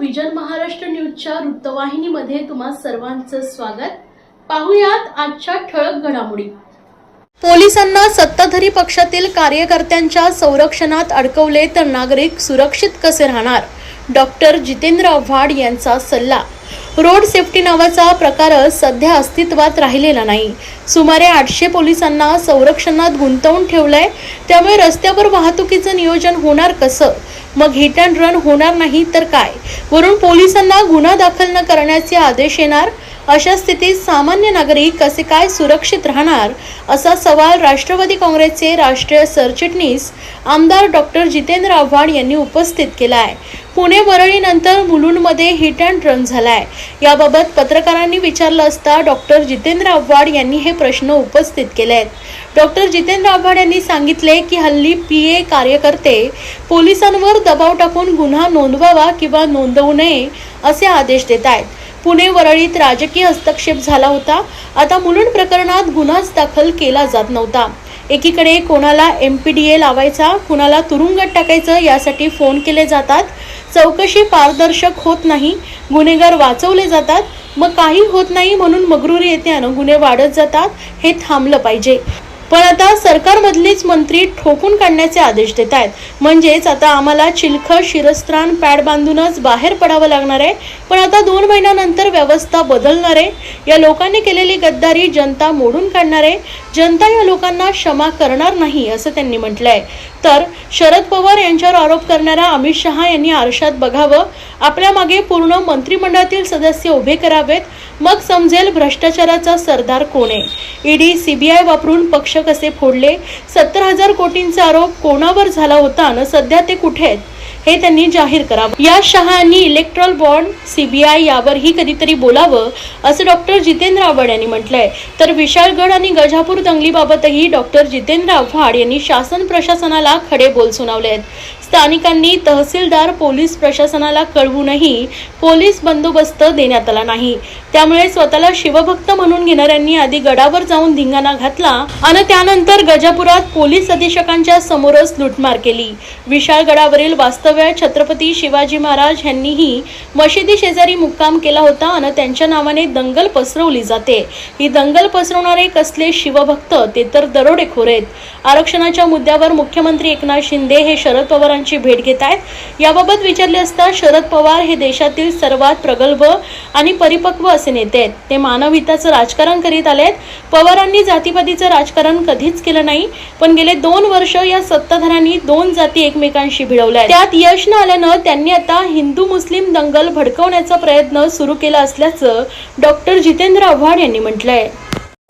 Vision Maharashtra न्यूजच्या वृत्तवाहिनीमध्ये तुम्हा सर्वांचं स्वागत. पाहुयात आजच्या ठळक घडामोडी. पोलिसांना सत्ताधारी पक्षातील कार्यकर्त्यांच्या संरक्षणात अडकवले तर नागरिक सुरक्षित कसे राहणार? डॉक्टर जितेंद्र आव्हाड यांचा सल्ला. रोड सेफ्टी नावाचा प्रकार सध्या अस्तित्वात राहिलेला नाही. सुमारे आठशे पोलिसांना संरक्षणात गुंतवून ठेवलंय. त्यामुळे रस्त्यावर वाहतुकीचं नियोजन होणार कसं? मग हिट अँड रन होणार नाही तर काय? वरून पोलिसांना गुन्हा दाखल न करण्याचे आदेश येणार? अशा स्थितीत सामान्य नागरिक कसे काय सुरक्षित राहणार? असा सवाल राष्ट्रवादी काँग्रेसचे राष्ट्रीय सरचिटणीस आमदार डॉक्टर जितेंद्र आव्हाड यांनी उपस्थित केला आहे पुणे वरळीनंतर मुलुंडमध्ये हिट अँड रन झाला आहे याबाबत पत्रकारांनी विचारलं असता डॉक्टर जितेंद्र आव्हाड यांनी हे प्रश्न उपस्थित केले आहेत डॉक्टर जितेंद्र आव्हाड यांनी सांगितले की हल्ली पी ए कार्यकर्ते पोलिसांवर दबाव टाकून गुन्हा नोंदवावा किंवा नोंदवू नये असे आदेश देत आहेत. पुणे वरळीत राजकीय हस्तक्षेप झाला होता. आता मुलुंड प्रकरणात गुन्हाच दाखल केला जात नव्हता. एकीकडे कोणाला एम पी डी ए लावायचा कुणाला तुरुंगात टाकायचं यासाठी फोन केले जातात. चौकशी पारदर्शक होत नाही. गुन्हेगार वाचवले जातात. मग काही होत नाही म्हणून मगरुरी येत्यानं गुन्हे वाढत जातात हे थांबलं पाहिजे. पण आता सरकारमधलीच मंत्री ठोकून काढण्याचे आदेश देत आहेत. म्हणजेच आता आम्हाला चिलखं शिरस्त्राण पॅड बांधूनच बाहेर पडावं लागणार आहे. पण आता दोन महिन्यानंतर व्यवस्था बदलणार आहे. या लोकांनी केलेली गद्दारी जनता मोडून काढणार आहे. जनता या लोकांना क्षमा करणार नाही असं त्यांनी म्हटलंय. तर शरद पवार यांच्यावर आरोप करणाऱ्या अमित शहा यांनी आरशात बघावं. आपल्या मागे पूर्ण मंत्रिमंडळातील सदस्य उभे करावेत. मग समजेल भ्रष्टाचाराचा सरदार कोण आहे? ईडी सीबीआय वापरून पक्ष कसे फोडले? सत्तर हजार कोटींचा आरोप कोणावर झाला होता आणि सध्या ते कुठे आहेत? हे त्यांनी जाहीर करावं. या शहानी इलेक्ट्रॉल बॉन्ड सीबीआय यावरही कधीतरी बोलावं असं डॉक्टर जितेंद्र आव्हाड यांनी म्हटलंय. तर विशाळगड आणि गजापूर दंगलीबाबतही डॉक्टर जितेंद्र आव्हाड यांनी शासन प्रशासनाला खडे बोल सुनावले आहेत स्थानिकांनी तहसीलदार पोलीस प्रशासनाला कळवूनही पोलीस बंदोबस्त देण्यात आला नाही. त्यामुळे स्वतःला शिवभक्त म्हणून घेणाऱ्यांनी आधी गडावर जाऊन धिंगाणा घातला आणि त्यानंतर गजापुरात पोलीस अधीक्षकांच्या समोरच लुटमार केली. विशाळगडावरील वास्तव्य छत्रपती शिवाजी महाराज यांनीही मशिदी शेजारी मुक्काम केला होता आणि त्यांच्या नावाने दंगल पसरवली जाते. ही दंगल पसरवणारे कसले शिवभक्त ते तर दरोडेखोर आहेत. आरक्षणाच्या मुद्द्यावर मुख्यमंत्री एकनाथ शिंदे हे शरद पवारांची भेट घेत आहेत. याबाबत विचारले असता शरद पवार हे देशातील सर्वात प्रगल्भ आणि परिपक्व असे नेते आहेत. ते मानवहिताचं राजकारण करीत आलेत पवारांनी जातीपातीचं राजकारण कधीच केलं नाही पण गेले दोन वर्ष या सत्ताधाऱ्यांनी दोन जाती एकमेकांशी भिडवल्या आहेत. त्यात यश न आल्यानं त्यांनी आता हिंदू मुस्लिम दंगल भडकवण्याचा प्रयत्न सुरू केला असल्याचं डॉक्टर जितेंद्र आव्हाड यांनी म्हटलंय.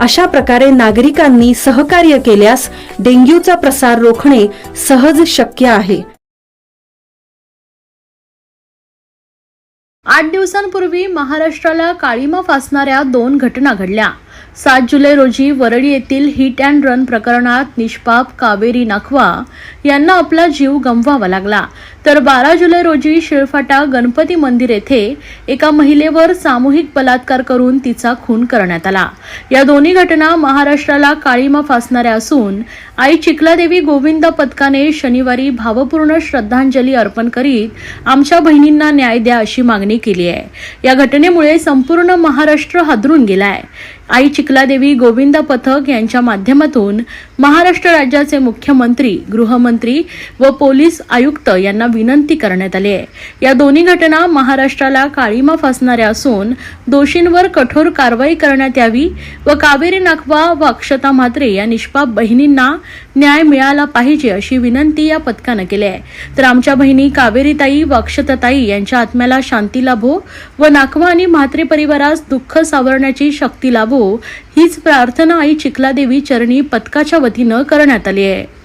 अशा प्रकारे नागरिकांनी सहकार्य केल्यास डेंग्यूचा प्रसार रोखणे सहज शक्य आहे. आठ दिवसांपूर्वी महाराष्ट्राला काळीमा फासणाऱ्या दोन घटना घडल्या. सात जुलै रोजी वरळी येथील हिट अँड रन प्रकरणात निष्पाप कावेरी नखवा यांना आपला जीव गमवावा लागला. तर बारा जुलै रोजी शिळफाटा गणपती मंदिर येथे एका महिलेवर सामूहिक बलात्कार करून तिचा खून करण्यात आला. या दोन्ही घटना महाराष्ट्राला काळीमा फासणाऱ्या असून आई चिखलादेवी गोविंद पथकाने शनिवारी भावपूर्ण श्रद्धांजली अर्पण करीत आमच्या बहिणींना न्याय द्या अशी मागणी केली आहे. या घटनेमुळे संपूर्ण महाराष्ट्र हादरून गेलाय. आई चिखलादेवी गोविंद पथक यांच्या माध्यमातून महाराष्ट्र राज्याचे मुख्यमंत्री गृहमंत्री व पोलीस आयुक्त यांना विनंती करण्यात आली आहे. या दोन्ही घटना महाराष्ट्राला काळीमा फासणाऱ्या असून दोषींवर कठोर कारवाई करण्यात यावी व कावेरी नाखवा व अक्षता म्हात्रे या निष्पाप बहिणींना न्याय मिळाला पाहिजे अशी विनंती या पथकानं केली आहे. तर आमच्या बहिणी कावेरीताई व अक्षताताई यांच्या आत्म्याला शांती लाभो व नाखवा आणि म्हात्रे परिवारास दुःख सावरण्याची शक्ती लाभो हीच प्रार्थना आई चिखलादेवी चरणी पथकाच्या वतीनं करण्यात आली आहे.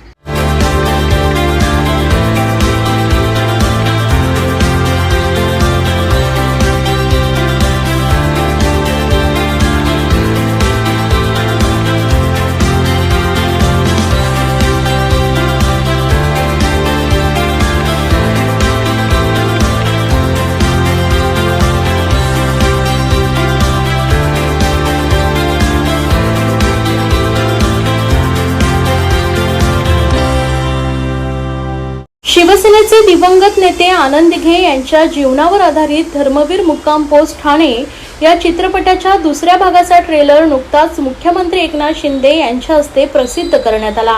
शिवसेनेचे दिवंगत नेते आनंद घे यांच्या जीवनावर आधारित धर्मवीर मुक्काम पोस्ट ठाणे या चित्रपटाच्या दुसऱ्या भागाचा ट्रेलर नुकताच मुख्यमंत्री एकनाथ शिंदे यांच्या हस्ते प्रसिद्ध करण्यात आला.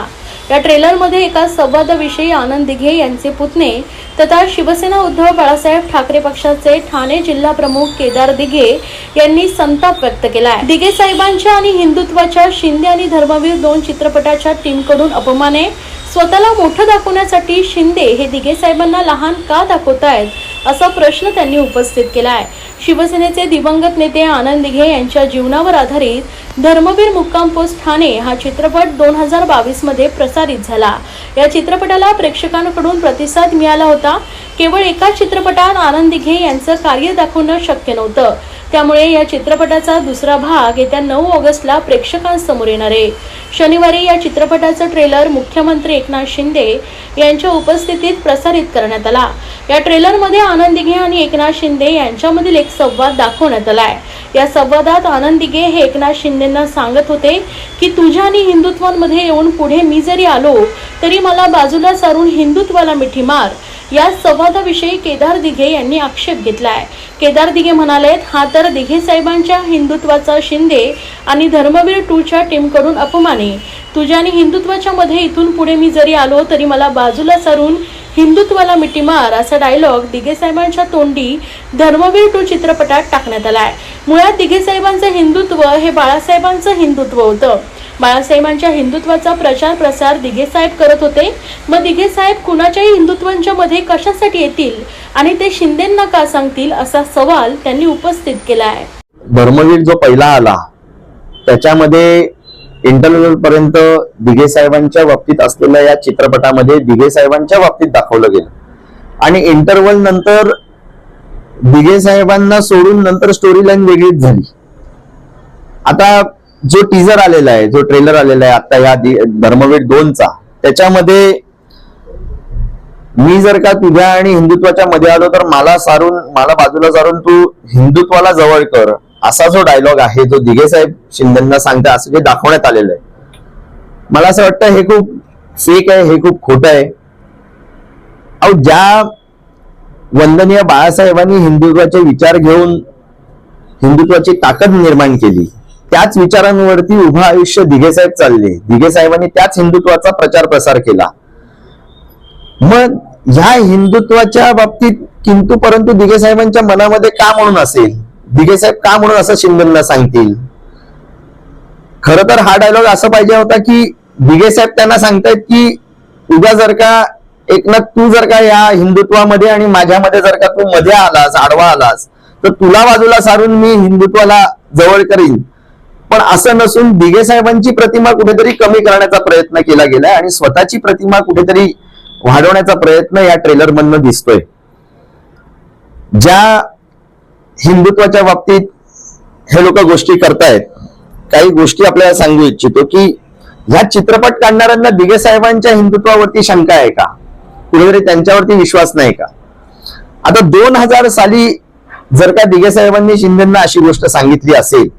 या ट्रेलरमध्ये एका संवादाविषयी आनंद दिघे यांचे पुतणे तथा शिवसेना उद्धव बाळासाहेब ठाकरे पक्षाचे ठाणे जिल्हा प्रमुख केदार दिघे यांनी संताप व्यक्त केलाय. दिघे साहेबांच्या आणि हिंदुत्वाच्या शिंदे आणि धर्मवीर दोन चित्रपटाच्या टीमकडून अपमाने स्वतःला मोठं दाखवण्यासाठी शिंदे हे दिघे साहेबांना लहान का दाखवतायत असा प्रश्न त्यांनी उपस्थित केला आहे शिवसेनेचे दिवंगत नेते आनंद दिघे यांच्या जीवनावर आधारित धर्मवीर मुक्काम पोस्ट ठाणे हा चित्रपट दोन हजार बावीसमध्ये प्रसारित झाला. या चित्रपटाला प्रेक्षकांकडून प्रतिसाद मिळाला होता. केवळ एका चित्रपटात आनंद दिघे यांचं कार्य दाखवणं शक्य नव्हतं. त्यामुळे या चित्रपटाचा दुसरा भाग येत्या नऊ ऑगस्टला प्रेक्षकांसमोर येणार आहे. शनिवारी या चित्रपटाचं ट्रेलर मुख्यमंत्री एकनाथ शिंदे यांच्या उपस्थितीत प्रसारित करण्यात आला. या ट्रेलरमध्ये आनंद दिघे आणि एकनाथ शिंदे यांच्यामधील एक संवाद दाखवण्यात आला आहे. या संवादात आनंद दिघे हे एकनाथ शिंदेंना सांगत होते की तुझ्या आणि हिंदुत्वांमध्ये येऊन पुढे मी जरी आलो तरी मला बाजूला सारून हिंदुत्वाला मिठी मार. या संवादाविषयी केदार दिघे यांनी आक्षेप घेतला आहे केदार दिघे म्हणाले हा तर दिघे साहेबांच्या हिंदुत्वाचा शिंदे आणि धर्मवीर टूच्या टीमकडून अपमान. आहे तुझ्या आणि हिंदुत्वाच्या मध्ये इथून पुढे मी जरी आलो तरी मला बाजूला सारून हिंदुत्वाला मिठी मार असा डायलॉग दिघे साहेबांच्या तोंडी धर्मवीर टू चित्रपटात टाकण्यात आला आहे मुळात दिघे साहेबांचं हिंदुत्व हे बाळासाहेबांचं हिंदुत्व होतं. बाळासाहेबांच्या हिंदुत्वाचा प्रचार प्रसार दिघे साहेब करत होते. मग दिघे साहेब कुणाच्याही हिंदुत्वांच्या मध्ये कशासाठी येतील आणि ते शिंदेंना का सांगतील असा सवाल त्यांनी उपस्थित केला आहे धर्मवीर जो पहिला आला त्याच्यामध्ये इंटरव्ह्यू पर्यंत दिघे साहेबांच्या बाबतीत असलेल्या या चित्रपटामध्ये दिघे साहेबांच्या बाबतीत दाखवलं गेलं. आणि इंटरव्हल नंतर दिघे साहेबांना सोडून नंतर स्टोरी लाईन वेगळीच झाली. आता जो टीजर आलेला आहे जो ट्रेलर आलेला आहे आता या धर्मवीर दोनचा त्याच्यामध्ये मी जर का तुझ्या आणि हिंदुत्वाच्या मध्ये आलो तर मला सारून मला बाजूला सारून तू हिंदुत्वाला जवळ कर असा जो डायलॉग आहे जो दिघे साहेब शिंदेना सांगते असं जे दाखवण्यात आलेलं आहे. मला असं वाटतं हे खूप फेक आहे हे खूप खोटं आहे. अहो ज्या वंदनीय बाळासाहेबांनी हिंदुत्वाचे विचार घेऊन हिंदुत्वाची ताकद निर्माण केली त्याच विचारांवरती उभं आयुष्य दिघे साहेब चालले. दिघे साहेबांनी त्याच हिंदुत्वाचा प्रचार प्रसार केला. मग ह्या हिंदुत्वाच्या बाबतीत किंतु परंतु दिघे साहेबांच्या मनामध्ये का म्हणून असेल? दिघे साहेब का म्हणून असं शिंदेना सांगतील? खर तर हा डायलॉग असं पाहिजे होता की दिघे साहेब त्यांना सांगतायत की उद्या जर का एकनाथ तू जर का या हिंदुत्वामध्ये आणि माझ्यामध्ये जर का तू मध्ये आलास आडवा आलास तर तुला बाजूला सारून मी हिंदुत्वाला जवळ करीन. पण असं नसून दिघे साहेबांची प्रतिमा कुठेतरी कमी करण्याचा प्रयत्न केला गेलाय आणि स्वतःची प्रतिमा कुठेतरी वाढवण्याचा प्रयत्न या ट्रेलर मधनं दिसतोय. ज्या हिंदुत्वाच्या बाबतीत हे लोक गोष्टी करतायत काही गोष्टी आपल्याला सांगू इच्छितो की ह्या चित्रपट काढणाऱ्यांना दिगे साहेबांच्या हिंदुत्वावरती शंका आहे का? कुठेतरी त्यांच्यावरती विश्वास नाही का? आता दोन हजार साली जर का दिगे साहेबांनी शिंदेना अशी गोष्ट सांगितली असेल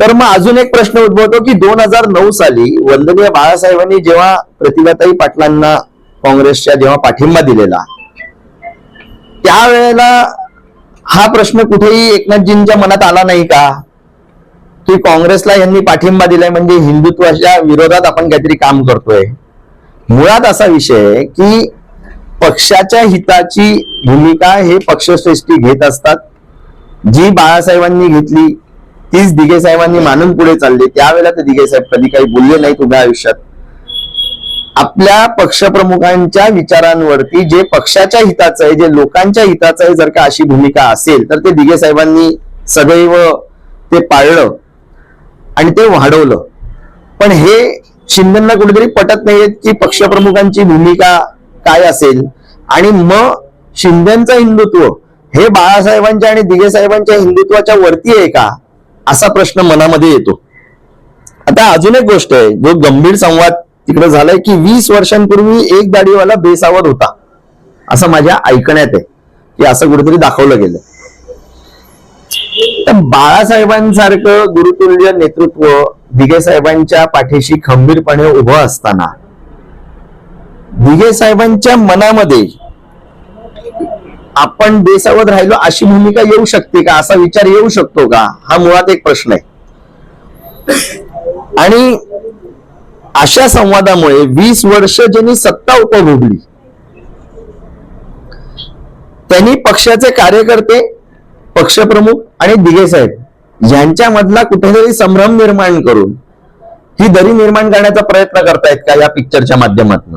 तर मग अजून एक प्रश्न उद्भवतो की दोन हजार नऊ साली वंदनीय बाळासाहेबांनी जेव्हा प्रतिभाताई पाटलांना काँग्रेसच्या जेव्हा पाठिंबा दिलेला त्यावेळेला हा प्रश्न कुठेही एकनाथजींच्या मनात आला नाही का? की काँग्रेसला यांनी पाठिंबा दिलाय म्हणजे हिंदुत्वाच्या विरोधात आपण काहीतरी काम करतोय. मुळात असा विषय की पक्षाच्या हिताची भूमिका हे पक्षश्रेष्ठी घेत असतात. जी बाळासाहेबांनी घेतली तीच दिघे साहेबांनी मानून पुढे चालले. त्यावेळेला ते दिघे साहेब कधी काही बोलले नाहीत उभ्या आयुष्यात. आपल्या पक्षप्रमुखांच्या विचारांवरती जे पक्षाच्या हिताचं आहे जे लोकांच्या हिताचं आहे जर का अशी भूमिका असेल तर ते दिघे साहेबांनी सदैव ते पाळलं आणि ते वाढवलं. पण हे शिंदेना कुठेतरी पटत नाहीये की पक्षप्रमुखांची भूमिका काय असेल. आणि मग शिंदेचं हिंदुत्व हे बाळासाहेबांच्या आणि दिघे साहेबांच्या हिंदुत्वाच्या वरती आहे का? असा प्रश्न मनामध्ये येतो. आता अजून एक गोष्ट आहे जो गंभीर संवाद तिकडे झालाय की वीस वर्षांपूर्वी एक दाढीवाला बेसावध होता. असं माझ्या ऐकण्यात आहे की असं कुठेतरी दाखवलं गेलं तर बाळासाहेबांसारखं गुरुतुल्य नेतृत्व दिघे साहेबांच्या पाठीशी खंबीरपणे उभं असताना दिघे साहेबांच्या मनामध्ये आपण बेसावध राहिलो अशी भूमिका येऊ शकते का? असा विचार येऊ शकतो का? हा मुळात एक प्रश्न आहे. आणि अशा संवादामुळे वीस वर्ष ज्यांनी सत्ता उपभोगली त्यांनी पक्षाचे कार्यकर्ते पक्षप्रमुख आणि दिघे साहेब यांच्यामधला कुठेतरी संभ्रम निर्माण करून ही दरी निर्माण करण्याचा प्रयत्न करतायत का या पिक्चरच्या माध्यमातून?